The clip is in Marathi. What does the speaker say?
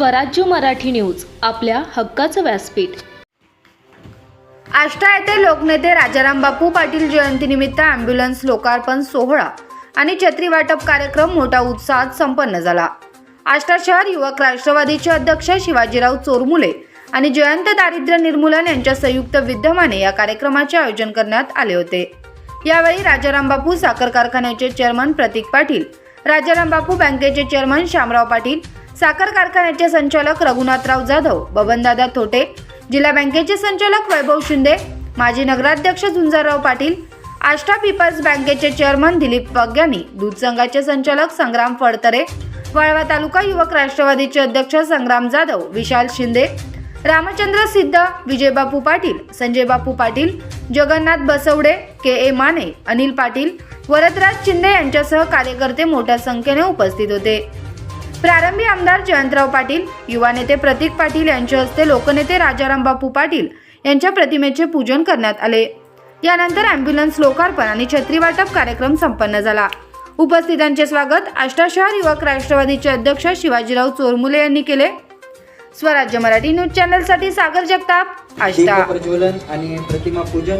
स्वराज्य मराठी न्यूज आपल्या हक्काचं व्यासपीठ. आष्टा येथे लोकनेते राजाराम बापू पाटील जयंतीनिमित्त अँब्युलन्स लोकार्पण सोहळा आणि छत्री वाटप कार्यक्रम मोठ्या उत्साहात संपन्न झाला. आष्टा शहर युवक राष्ट्रवादीचे अध्यक्ष शिवाजीराव चोरमुले आणि जयंत दारिद्र्य निर्मूलन यांच्या संयुक्त विद्यमाने या कार्यक्रमाचे आयोजन करण्यात आले होते. यावेळी राजाराम बापू साखर कारखान्याचे चेअरमन प्रतीक पाटील राजाराम बापू बँकेचे चेअरमन श्यामराव पाटील साखर कारखान्याचे संचालक रघुनाथराव जाधव बबनदादा थोटे जिल्हा बँकेचे संचालक वैभव शिंदे माजी नगराध्यक्ष झुंजारराव पाटील आष्टा पीपल्स बँकेचे चेअरमन दिलीप पग्यानी दूध संघाचे संचालक संग्राम फडतरे वाळवा तालुका युवक राष्ट्रवादीचे अध्यक्ष संग्राम जाधव विशाल शिंदे रामचंद्र सिद्ध विजयबापू पाटील संजय बापू पाटील जगन्नाथ बसवडे के ए माने अनिल पाटील वरदराज शिंदे यांच्यासह कार्यकर्ते मोठ्या संख्येने उपस्थित होते. प्रारंभी आमदार जयंतराव पाटील युवा नेते प्रतीक पाटील यांच्या हस्ते लोकनेते राजाराम बापू पाटील यांच्या प्रतिमेचे पूजन करण्यात आले. यानंतर अँब्युलन्स लोकार्पण आणि छत्री वाटप कार्यक्रम संपन्न झाला. उपस्थितांचे स्वागत आष्टा शहर युवक राष्ट्रवादीचे अध्यक्ष शिवाजीराव चोरमुले यांनी केले. स्वराज्य मराठी न्यूज चॅनलसाठी सागर जगताप आष्टा. प्रज्वलन आणि प्रतिमा पूजन